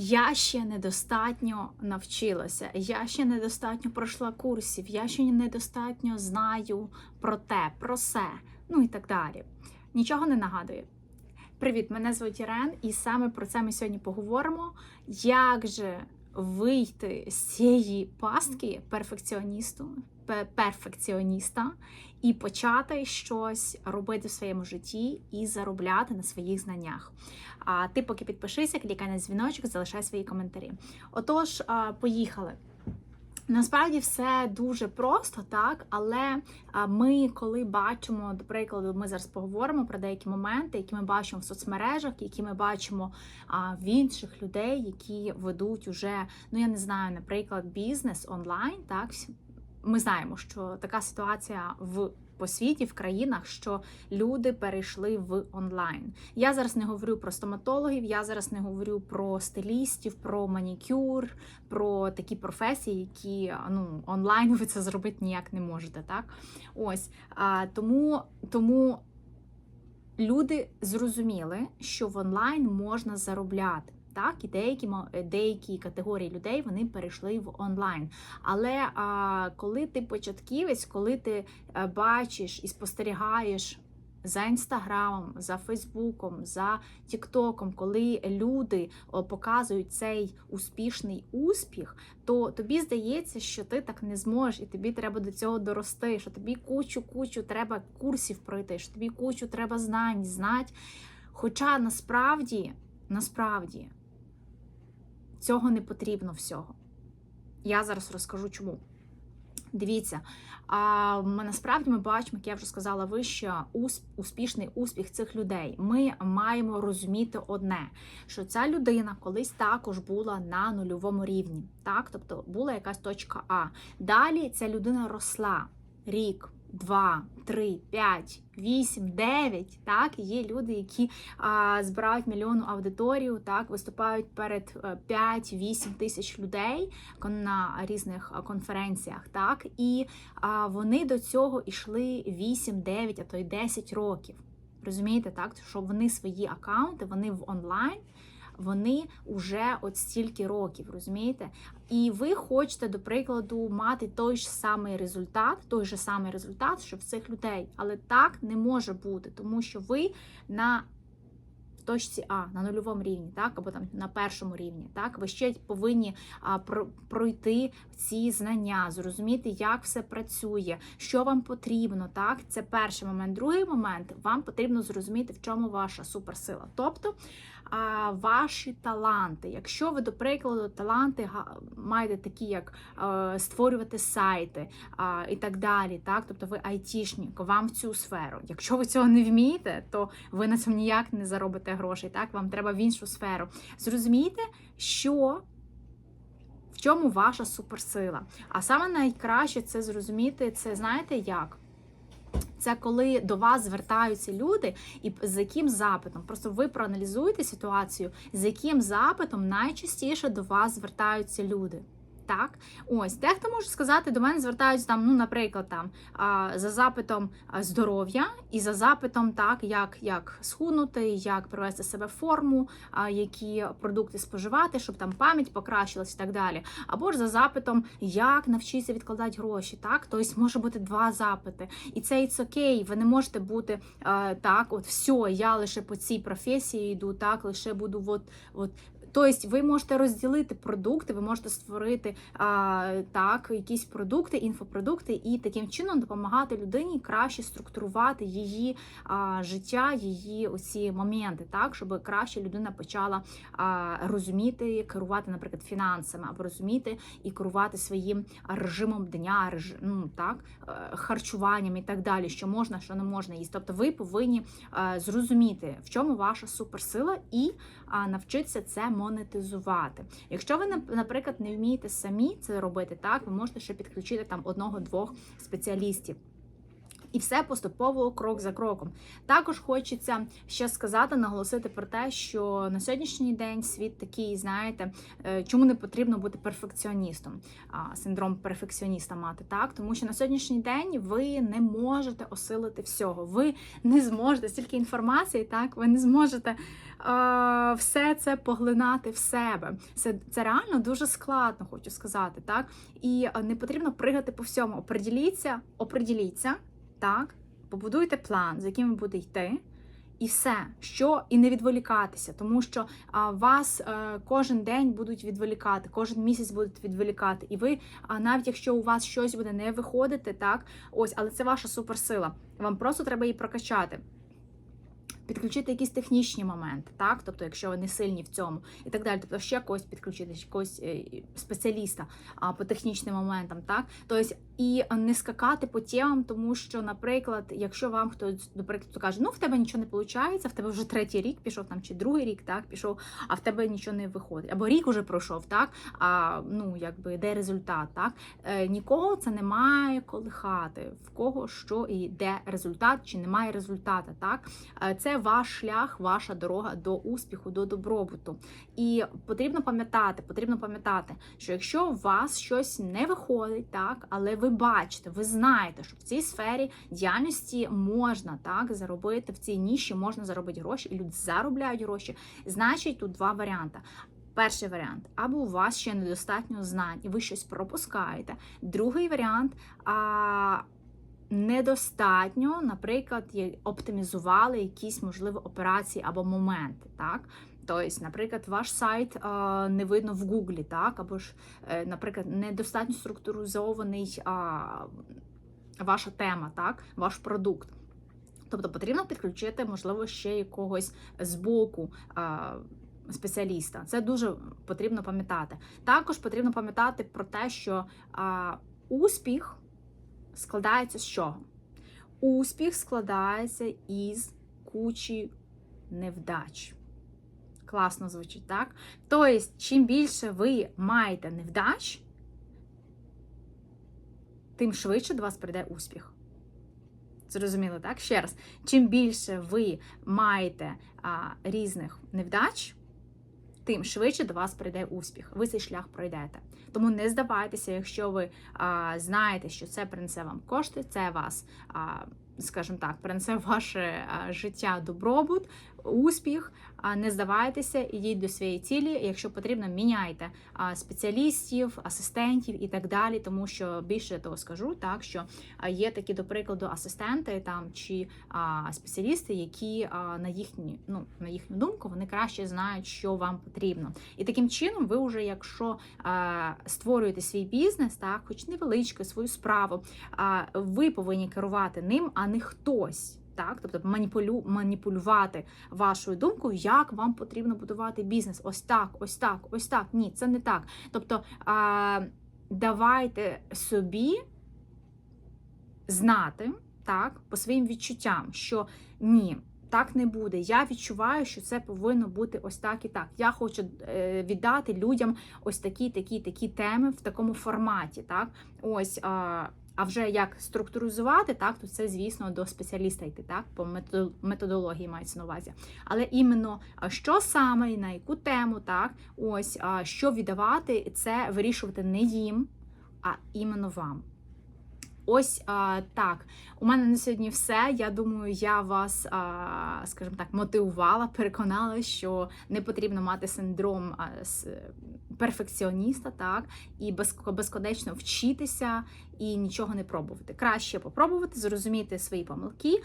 Я ще недостатньо навчилася, я ще недостатньо пройшла курсів, я ще недостатньо знаю про те, про все, ну і так далі. Нічого не нагадує. Привіт, мене звуть Ірен, і саме про це ми сьогодні поговоримо. Як же вийти з цієї пастки перфекціоністу, пе- перфекціоніста і почати щось робити в своєму житті і заробляти на своїх знаннях? А ти поки підпишися, клікай на дзвіночок, залишай свої коментарі. Отож, поїхали. Насправді все дуже просто, так, але ми, коли бачимо, до прикладу, ми зараз поговоримо про деякі моменти, які ми бачимо в соцмережах, які ми бачимо в інших людей, які ведуть уже, ну я не знаю, наприклад, бізнес онлайн. Так, ми знаємо, що така ситуація в по світі, в країнах, що люди перейшли в онлайн. Я зараз не говорю про стоматологів, я зараз не говорю про стилістів, про манікюр, про такі професії, які ну онлайн ви це зробити ніяк не можете. Так, ось а, тому, тому люди зрозуміли, що в онлайн можна заробляти. Так, і деякі деякі категорії людей вони перейшли в онлайн. Але а, коли ти початківець, коли ти е, бачиш і спостерігаєш за інстаграмом, за Фейсбуком, за Тіктоком, коли люди показують цей успішний успіх, то тобі здається, що ти так не зможеш, і тобі треба до цього дорости, що тобі кучу-кучу треба курсів пройти, що тобі кучу треба знань, знать. Хоча насправді, насправді цього не потрібно всього. Я зараз розкажу чому. Дивіться, а ми насправді ми бачимо, як я вже сказала вище, успішний успіх цих людей. Ми маємо розуміти одне, що ця людина колись також була на нульовому рівні, так, тобто була якась точка А. Далі ця людина росла рік. Два, три, п'ять, вісім, дев'ять. Так, є люди, які а, збирають мільйонну аудиторію, так виступають перед 5-8 тисяч людей на різних конференціях. Так, і а, вони до цього йшли 8, 9, а то й 10 років. Розумієте, так? Що вони свої акаунти, вони в онлайн. Вони вже от стільки років, розумієте? І ви хочете, до прикладу, мати той ж самий результат, той же самий результат, що в цих людей. Але так не може бути, тому що ви на точці А, на нульовому рівні, так, або там на першому рівні, так, ви ще повинні а, про, пройти ці знання, зрозуміти, як все працює, що вам потрібно. Так, це перший момент. Другий момент вам потрібно зрозуміти, в чому ваша суперсила. Тобто а, ваші таланти. Якщо ви, до прикладу, таланти маєте такі, як е, створювати сайти а, і так далі, так, тобто ви айтішник, вам в цю сферу. Якщо ви цього не вмієте, то ви на цьому ніяк не заробите грошей. Так, вам треба в іншу сферу. Зрозумійте, що. В чому ваша суперсила? А саме найкраще це зрозуміти, це знаєте як? Це коли до вас звертаються люди, і з яким запитом. Просто ви проаналізуєте ситуацію, з яким запитом найчастіше до вас звертаються люди. Так, ось дехто може сказати, до мене звертаються там, ну, наприклад, там за запитом здоров'я і за запитом, так, як, як схуднути, як привести себе в форму, які продукти споживати, щоб там пам'ять покращилась і так далі. Або ж за запитом, як навчитися відкладати гроші. Так, тобто може бути два запити. І це it's окей, ви не можете бути так, от все, я лише по цій професії йду, так, лише буду от, от. Тобто ви можете розділити продукти, ви можете створити а, так, якісь продукти, інфопродукти, і таким чином допомагати людині краще структурувати її а, життя, її оці моменти, так, щоб краще людина почала а, розуміти, керувати, наприклад, фінансами, або розуміти і керувати своїм режимом дня, реж... ну, так, е, харчуванням і так далі, що можна, що не можна їсти. Тобто ви повинні е, зрозуміти, в чому ваша суперсила, і а, навчитися це монетизувати. Якщо ви, наприклад, не вмієте самі це робити, так ви можете ще підключити там одного-двох спеціалістів. І все поступово крок за кроком. Також хочеться ще сказати, наголосити про те, що на сьогоднішній день світ такий, знаєте, е, чому не потрібно бути перфекціоністом, синдром перфекціоніста мати, так? Тому що на сьогоднішній день ви не можете осилити всього. Ви не зможете стільки інформації, так, ви не зможете е, все це поглинати в себе. Це, це реально дуже складно, хочу сказати, так? І е, не потрібно пригати по всьому. Оприділіться, оприділіться. Так, побудуйте план, за яким ви будете йти, і все, що і не відволікатися, тому що а, вас а, кожен день будуть відволікати, кожен місяць будуть відволікати. І ви, а, навіть якщо у вас щось буде не виходити, так ось, але це ваша суперсила. Вам просто треба її прокачати. Підключити якісь технічні моменти, так, тобто, якщо ви не сильні в цьому, і так далі, тобто ще когось підключити, якогось е, спеціаліста а, по технічним моментам, так, тобто і не скакати по темам, тому що, наприклад, якщо вам хтось, до прикладу, каже, ну в тебе нічого не виходить, в тебе вже третій рік пішов там чи другий рік, так пішов, а в тебе нічого не виходить, або рік уже пройшов, так а ну якби де результат, так? Е, нікого це не має колихати, в кого що і де результат, чи немає результата, так? Е, це ваш шлях, ваша дорога до успіху, до добробуту. І потрібно пам'ятати, потрібно пам'ятати, що якщо у вас щось не виходить, так, але ви бачите, ви знаєте, що в цій сфері діяльності можна так заробити в цій ніші, можна заробити гроші, і люди заробляють гроші. Значить, тут два варіанти. Перший варіант, або у вас ще недостатньо знань, і ви щось пропускаєте. Другий варіант. а недостатньо, наприклад, оптимізували якісь можливі операції або моменти. так? Тобто, наприклад, ваш сайт не видно в Гуглі, так, або ж, е, наприклад, недостатньо структуризований ваша тема, так, ваш продукт. Тобто потрібно підключити, можливо, ще якогось збоку. А, Спеціаліста, це дуже потрібно пам'ятати. Також потрібно пам'ятати про те, що а, успіх складається з чого? Успіх складається із кучі невдач. Класно звучить, так? Тобто, чим більше ви маєте невдач, тим швидше до вас прийде успіх. Зрозуміло, так? Ще раз, чим більше ви маєте а, різних невдач, тим швидше до вас прийде успіх. Ви цей шлях пройдете. Тому не здавайтеся, якщо ви а, знаєте, що це принесе вам кошти, це вас, а, скажімо так, принесе ваше життя добробут, успіх. Не здавайтеся, ідіть до своєї цілі. Якщо потрібно, міняйте спеціалістів, асистентів і так далі. Тому що більше того скажу, так що є такі, до прикладу, асистенти там чи спеціалісти, які на їхні, ну на їхню думку, вони краще знають, що вам потрібно. І таким чином, ви вже, якщо створюєте свій бізнес, так, хоч невеличку свою справу, ви повинні керувати ним, а не хтось так, тобто маніпулю, маніпулювати вашою думкою, як вам потрібно будувати бізнес. Ось так, ось так, ось так. Ні, це не так. Тобто а, давайте собі знати так, по своїм відчуттям, що ні. Так не буде. Я відчуваю, що це повинно бути ось так і так. Я хочу е, віддати людям ось такі, такі, такі теми в такому форматі. Так, ось. А вже як структуризувати, так, то це, звісно, до спеціаліста йти, так, по методології мається на увазі. Але іменно що саме на яку тему, так, ось що віддавати, це вирішувати не їм, а іменно вам. Ось а, так. У мене на сьогодні все. Я думаю, я вас, а, скажімо так, мотивувала, переконала, що не потрібно мати синдром перфекціоніста, так, і безконечно вчитися і нічого не пробувати. Краще попробувати, зрозуміти свої помилки,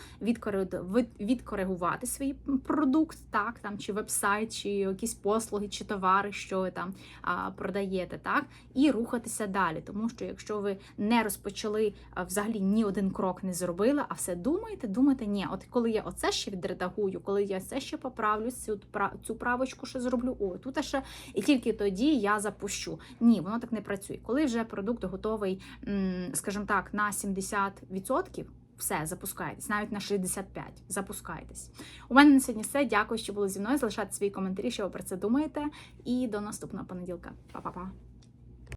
відкоригувати свій продукт, так, там, чи вебсайт, чи якісь послуги, чи товари, що ви там а, продаєте, так, і рухатися далі. Тому що якщо ви не розпочали взагалі ні один крок не зробили, а все думаєте, думаєте, ні, от коли я оце ще відредагую, коли я це ще поправлю, цю цю правочку ще зроблю, о, тут ще і тільки тоді я запущу. Ні, воно так не працює. Коли вже продукт готовий, скажімо так, на 70%, все, запускайтесь, навіть на 65. Запускайтесь. У мене на сьогодні все. Дякую, що були зі мною. Залишайте свої коментарі, що ви про це думаєте. І до наступного понеділка. Па-па-па.